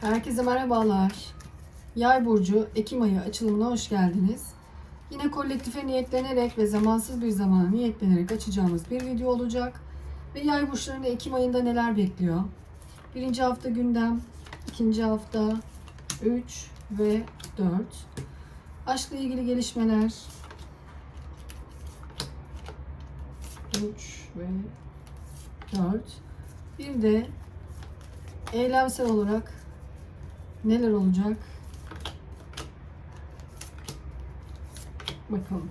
Herkese merhabalar. Yay burcu Ekim ayı açılımına hoş geldiniz. Yine kolektife niyetlenerek ve zamansız bir zamana niyetlenerek açacağımız bir video olacak. Ve yay burçlarında Ekim ayında neler bekliyor? Birinci hafta gündem, ikinci hafta 3 ve 4. Aşkla ilgili gelişmeler 3 ve 4. Bir de eylemsel olarak neler olacak? Bakalım.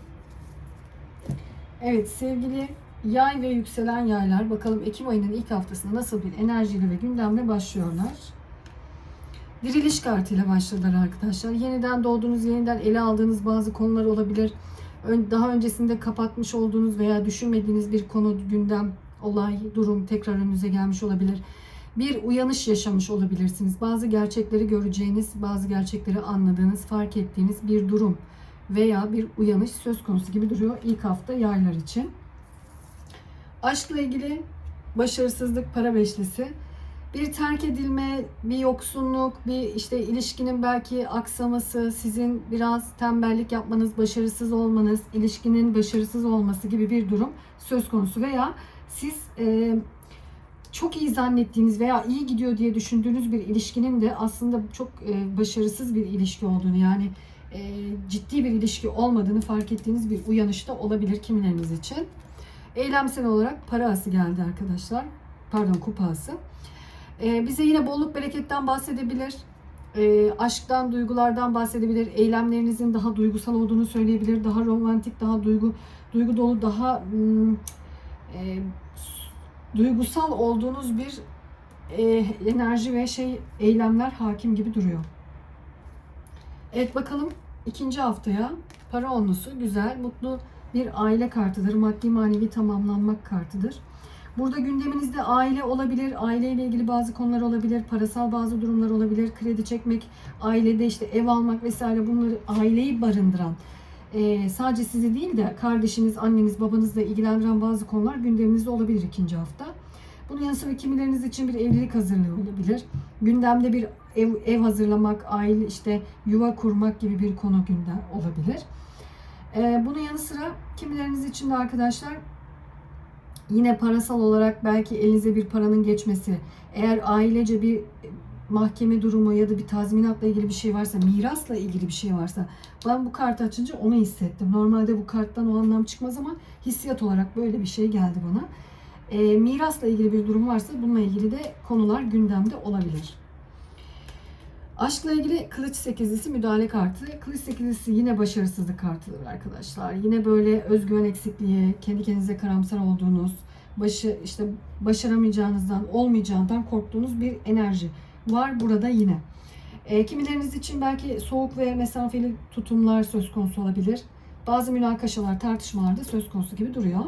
Evet sevgili yay ve yükselen yaylar bakalım Ekim ayının ilk haftasında nasıl bir enerjiyle ve gündemle başlıyorlar. Diriliş kartıyla başladılar arkadaşlar. Yeniden doğduğunuz, yeniden ele aldığınız bazı konular olabilir. Daha öncesinde kapatmış olduğunuz veya düşünmediğiniz bir konu, gündem, olay, durum tekrar önünüze gelmiş olabilir. Bir uyanış yaşamış olabilirsiniz. Bazı gerçekleri göreceğiniz, bazı gerçekleri anladığınız, fark ettiğiniz bir durum veya bir uyanış söz konusu gibi duruyor ilk hafta yaylar için. Aşkla ilgili başarısızlık, para beşlisi, bir terk edilme, bir yoksunluk, bir işte ilişkinin belki aksaması, sizin biraz tembellik yapmanız, başarısız olmanız, ilişkinin başarısız olması gibi bir durum söz konusu veya siz e, çok iyi zannettiğiniz veya iyi gidiyor diye düşündüğünüz bir ilişkinin de aslında çok e, başarısız bir ilişki olduğunu yani e, ciddi bir ilişki olmadığını fark ettiğiniz bir uyanışta olabilir kimileriniz için. Eylemsel olarak para ası geldi arkadaşlar. Pardon kupası. E, bize yine bolluk bereketten bahsedebilir. E, aşktan, duygulardan bahsedebilir. Eylemlerinizin daha duygusal olduğunu söyleyebilir. Daha romantik, daha duygu duygu dolu, daha hmm, e, duygusal olduğunuz bir e, enerji ve şey eylemler hakim gibi duruyor. Evet bakalım ikinci haftaya para onlusu güzel, mutlu bir aile kartıdır. Maddi manevi tamamlanmak kartıdır. Burada gündeminizde aile olabilir, aileyle ilgili bazı konular olabilir, parasal bazı durumlar olabilir, kredi çekmek, ailede işte ev almak vesaire bunları aileyi barındıran, e, sadece sizi değil de kardeşiniz, anneniz, babanızla ilgilendiren bazı konular gündeminizde olabilir ikinci hafta. Bunun yanı sıra kimileriniz için bir evlilik hazırlığı olabilir. Gündemde bir ev, ev hazırlamak, aile işte yuva kurmak gibi bir konu gündem olabilir. Ee, bunun yanı sıra kimileriniz için de arkadaşlar yine parasal olarak belki elinize bir paranın geçmesi, eğer ailece bir mahkeme durumu ya da bir tazminatla ilgili bir şey varsa, mirasla ilgili bir şey varsa ben bu kartı açınca onu hissettim. Normalde bu karttan o anlam çıkmaz ama hissiyat olarak böyle bir şey geldi bana. E, mirasla ilgili bir durum varsa bununla ilgili de konular gündemde olabilir. Aşkla ilgili kılıç sekizlisi müdahale kartı. Kılıç sekizlisi yine başarısızlık kartıdır arkadaşlar. Yine böyle özgüven eksikliği, kendi kendinize karamsar olduğunuz, başı işte başaramayacağınızdan, olmayacağından korktuğunuz bir enerji var burada yine. E, kimileriniz için belki soğuk ve mesafeli tutumlar söz konusu olabilir. Bazı münakaşalar, tartışmalar da söz konusu gibi duruyor.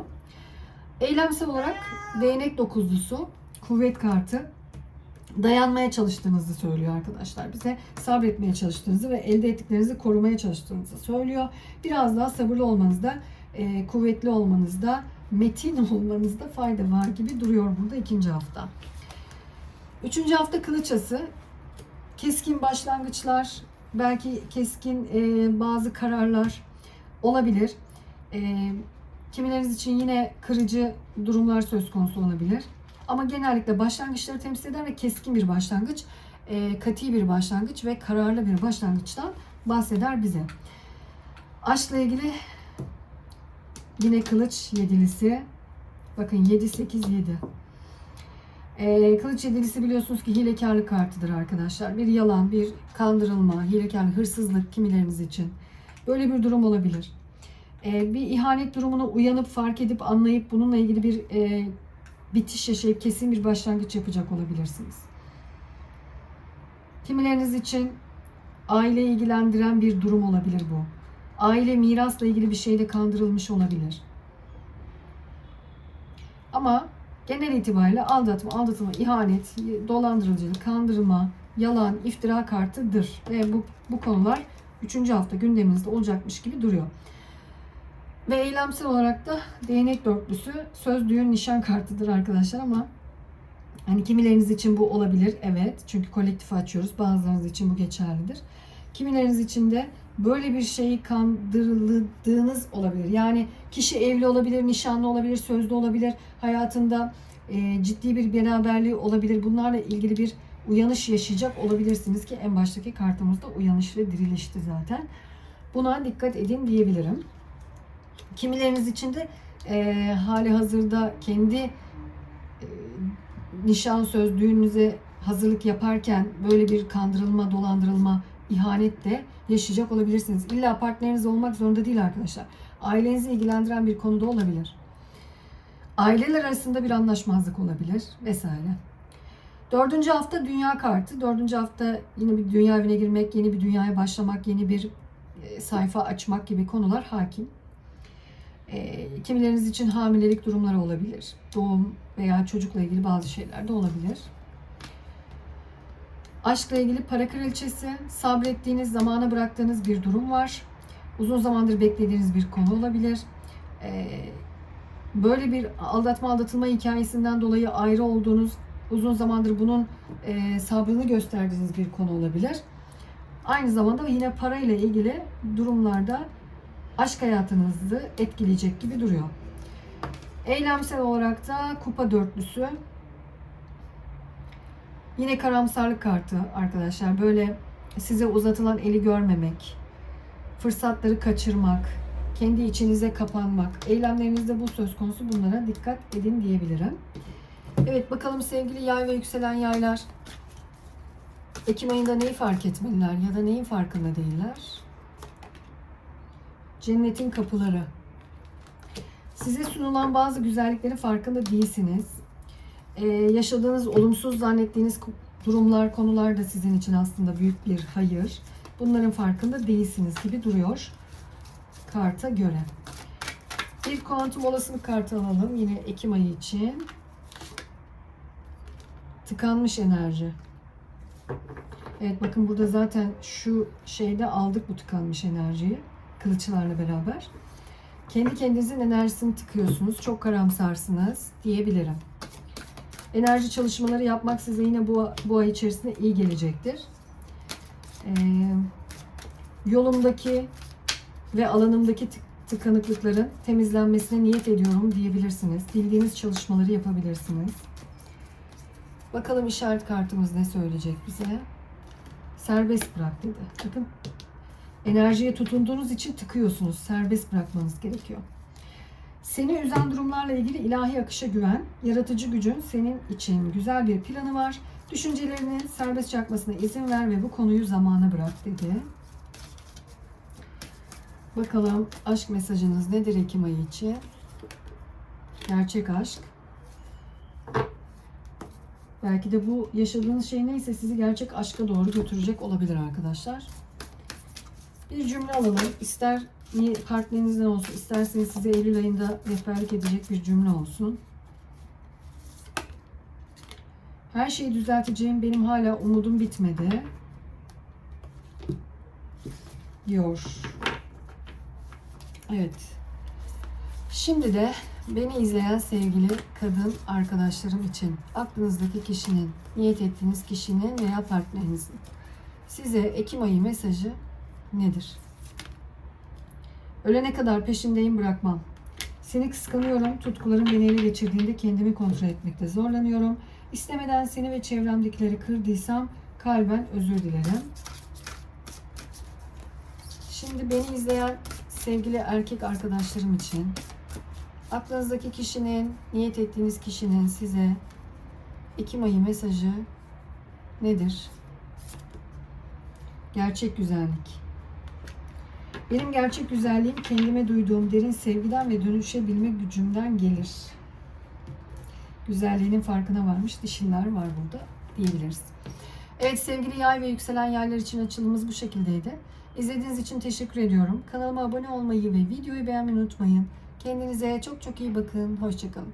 Eylemsel olarak değnek dokuzlusu, kuvvet kartı dayanmaya çalıştığınızı söylüyor arkadaşlar bize. Sabretmeye çalıştığınızı ve elde ettiklerinizi korumaya çalıştığınızı söylüyor. Biraz daha sabırlı olmanızda, e, kuvvetli olmanızda, metin olmanızda fayda var gibi duruyor burada ikinci hafta. Üçüncü hafta kılıçası. Keskin başlangıçlar, belki keskin e, bazı kararlar olabilir. E, kimileriniz için yine kırıcı durumlar söz konusu olabilir. Ama genellikle başlangıçları temsil eder ve keskin bir başlangıç, e, kati bir başlangıç ve kararlı bir başlangıçtan bahseder bize. Aşkla ilgili yine kılıç yedilisi. Bakın 7, 8, 7. E, kılıç yedilisi biliyorsunuz ki hilekarlık kartıdır arkadaşlar. Bir yalan, bir kandırılma, hilekarlık, hırsızlık kimileriniz için. Böyle bir durum olabilir. E, bir ihanet durumunu uyanıp, fark edip, anlayıp bununla ilgili bir e, bitiş yaşayıp kesin bir başlangıç yapacak olabilirsiniz. Kimileriniz için aile ilgilendiren bir durum olabilir bu. Aile mirasla ilgili bir şeyde kandırılmış olabilir. Ama genel itibariyle aldatma, aldatma, ihanet, dolandırıcılık, kandırma, yalan, iftira kartıdır. Ve bu, bu konular 3. hafta gündeminizde olacakmış gibi duruyor. Ve eylemsel olarak da değnek dörtlüsü söz düğün nişan kartıdır arkadaşlar ama Hani kimileriniz için bu olabilir, evet. Çünkü kolektif açıyoruz. Bazılarınız için bu geçerlidir. Kimileriniz için de böyle bir şeyi kandırıldığınız olabilir. Yani kişi evli olabilir, nişanlı olabilir, sözlü olabilir. Hayatında e, ciddi bir beraberliği olabilir. Bunlarla ilgili bir uyanış yaşayacak olabilirsiniz ki en baştaki kartımızda uyanış ve dirilişti zaten. Buna dikkat edin diyebilirim. Kimileriniz için de e, hali hazırda kendi e, nişan söz düğününüze hazırlık yaparken böyle bir kandırılma, dolandırılma, ihanet yaşayacak olabilirsiniz. İlla partneriniz olmak zorunda değil arkadaşlar. Ailenizi ilgilendiren bir konuda olabilir. Aileler arasında bir anlaşmazlık olabilir vesaire. Dördüncü hafta dünya kartı. Dördüncü hafta yine bir dünya evine girmek, yeni bir dünyaya başlamak, yeni bir e, sayfa açmak gibi konular hakim. E, kimileriniz için hamilelik durumları olabilir. Doğum veya çocukla ilgili bazı şeyler de olabilir. Aşkla ilgili para kraliçesi, sabrettiğiniz, zamana bıraktığınız bir durum var. Uzun zamandır beklediğiniz bir konu olabilir. E, böyle bir aldatma aldatılma hikayesinden dolayı ayrı olduğunuz, uzun zamandır bunun e, sabrını gösterdiğiniz bir konu olabilir. Aynı zamanda yine parayla ilgili durumlarda aşk hayatınızı etkileyecek gibi duruyor. Eylemsel olarak da kupa dörtlüsü. Yine karamsarlık kartı arkadaşlar. Böyle size uzatılan eli görmemek, fırsatları kaçırmak, kendi içinize kapanmak. Eylemlerinizde bu söz konusu. Bunlara dikkat edin diyebilirim. Evet bakalım sevgili yay ve yükselen yaylar. Ekim ayında neyi fark etmeliler ya da neyin farkında değiller? Cennetin kapıları. Size sunulan bazı güzelliklerin farkında değilsiniz. Ee, yaşadığınız olumsuz zannettiğiniz durumlar, konular da sizin için aslında büyük bir hayır. Bunların farkında değilsiniz gibi duruyor karta göre. Bir kuantum olasılık kartı alalım yine Ekim ayı için. Tıkanmış enerji. Evet bakın burada zaten şu şeyde aldık bu tıkanmış enerjiyi. Kılıçlarla beraber. Kendi kendinizin enerjisini tıkıyorsunuz. Çok karamsarsınız diyebilirim. Enerji çalışmaları yapmak size yine bu, bu ay içerisinde iyi gelecektir. Ee, yolumdaki ve alanımdaki tık, tıkanıklıkların temizlenmesine niyet ediyorum diyebilirsiniz. Bildiğiniz çalışmaları yapabilirsiniz. Bakalım işaret kartımız ne söyleyecek bize. Serbest bırak dedi. Bakın enerjiye tutunduğunuz için tıkıyorsunuz. Serbest bırakmanız gerekiyor. Seni üzen durumlarla ilgili ilahi akışa güven. Yaratıcı gücün senin için güzel bir planı var. Düşüncelerinin serbest akmasına izin ver ve bu konuyu zamana bırak dedi. Bakalım aşk mesajınız nedir Ekim ayı için? Gerçek aşk. Belki de bu yaşadığınız şey neyse sizi gerçek aşka doğru götürecek olabilir arkadaşlar. Bir cümle alalım. İster partnerinizden olsun, isterseniz size Eylül ayında rehberlik edecek bir cümle olsun. Her şeyi düzelteceğim benim hala umudum bitmedi. Diyor. Evet. Şimdi de beni izleyen sevgili kadın arkadaşlarım için aklınızdaki kişinin, niyet ettiğiniz kişinin veya partnerinizin size Ekim ayı mesajı nedir? Ölene kadar peşindeyim bırakmam. Seni kıskanıyorum. Tutkularım beni ele geçirdiğinde kendimi kontrol etmekte zorlanıyorum. İstemeden seni ve çevremdekileri kırdıysam kalben özür dilerim. Şimdi beni izleyen sevgili erkek arkadaşlarım için aklınızdaki kişinin, niyet ettiğiniz kişinin size Ekim ayı mesajı nedir? Gerçek güzellik. Benim gerçek güzelliğim kendime duyduğum derin sevgiden ve dönüşebilme gücümden gelir. Güzelliğinin farkına varmış dişinler var burada diyebiliriz. Evet sevgili yay ve yükselen yaylar için açılımımız bu şekildeydi. İzlediğiniz için teşekkür ediyorum. Kanalıma abone olmayı ve videoyu beğenmeyi unutmayın. Kendinize çok çok iyi bakın. Hoşçakalın.